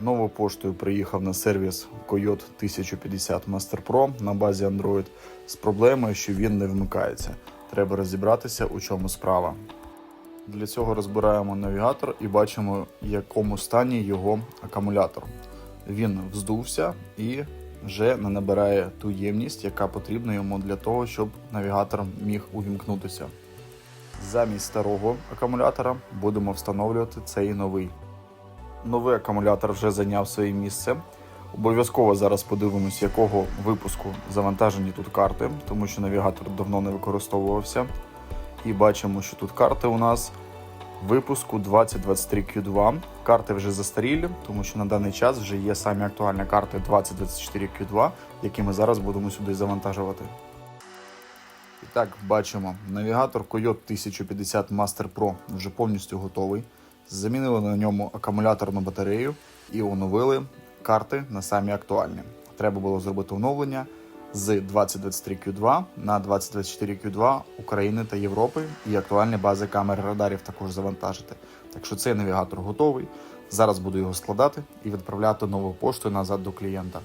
Новою поштою приїхав на сервіс Coyote 1050 Master Pro на базі Android з проблемою, що він не вмикається. Треба розібратися, у чому справа. Для цього розбираємо навігатор і бачимо, в якому стані його акумулятор. Він вздувся і вже не набирає ту ємність, яка потрібна йому для того, щоб навігатор міг увімкнутися. Замість старого акумулятора будемо встановлювати цей новий. Новий акумулятор вже зайняв своє місце. Обов'язково зараз подивимось, якого випуску завантажені тут карти, тому що навігатор давно не використовувався. І бачимо, що тут карти у нас випуску 2023 Q2. Карти вже застарілі, тому що на даний час вже є самі актуальні карти 2024 Q2, які ми зараз будемо сюди завантажувати. І так, бачимо, навігатор Coyote 1050 Master Pro вже повністю готовий. Замінили на ньому акумуляторну батарею і оновили карти на самі актуальні. Треба було зробити оновлення з 2023 Q2 на 2024 Q2 України та Європи і актуальні бази камер радарів також завантажити. Так що цей навігатор готовий. Зараз буду його складати і відправляти новою поштою назад до клієнта.